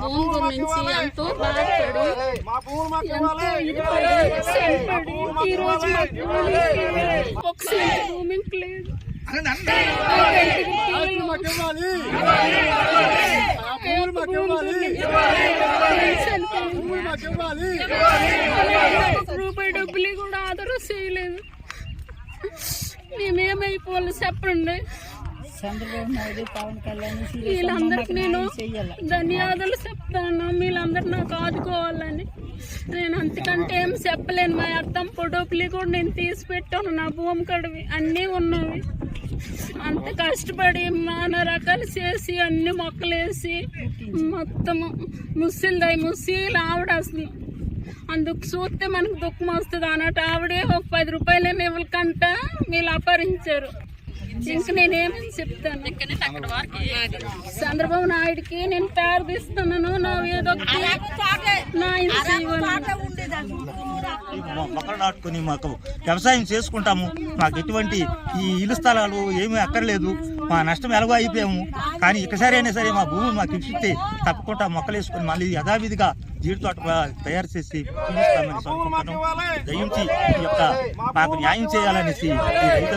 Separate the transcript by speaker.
Speaker 1: భూమి గురించి ఎంతో బాధపడి రూపాయి డబ్బులు కూడా ఆధారం చేయలేదు. మేమేమైపోవాలి చెప్పండి.
Speaker 2: చంద్రబాబు నాయుడు పవన్ కళ్యాణ్
Speaker 1: వీళ్ళందరికి నేను ధన్యవాదాలు చెప్తాను వీళ్ళందరూ నాకు ఆదుకోవాలని. నేను అంతకంటే ఏం చెప్పలేను. మా అర్థం పొడోపులి కూడా నేను తీసి పెట్టాను. నా భూమి కడివి అన్నీ ఉన్నవి. అంత కష్టపడి నానా రకాలు చేసి అన్ని మొక్కలేసి మొత్తం ముసిలిదై ముసీలు ఆవిడ అసలు. అందుకు చూస్తే మనకు దుఃఖం వస్తుంది. అన్నట్టు ఆవిడే ఒక పది రూపాయలు ఇవ్వకంట వీళ్ళు అపహరించారు. ఇంక నేనేమని చెప్తాను? చంద్రబాబు నాయుడికి నేను ప్రార్థిస్తున్నాను. నా ఏదో నా
Speaker 3: మొక్కలు నాటుకొని మాకు వ్యవసాయం చేసుకుంటాము. మాకు ఎటువంటి ఈ ఇల్లు స్థలాలు ఏమీ అక్కర్లేదు. మా నష్టం ఎలాగో అయిపోయాము. కానీ ఇకసారి అయినా సరే మా భూమి మాకు ఇప్పిస్తే తప్పకుండా మొక్కలు వేసుకొని మళ్ళీ యథావిధిగా జీడి తోట తయారు చేసి చూపిస్తామని దయించి ఈ యొక్క మాకు న్యాయం చేయాలనేసి ఈ రైతు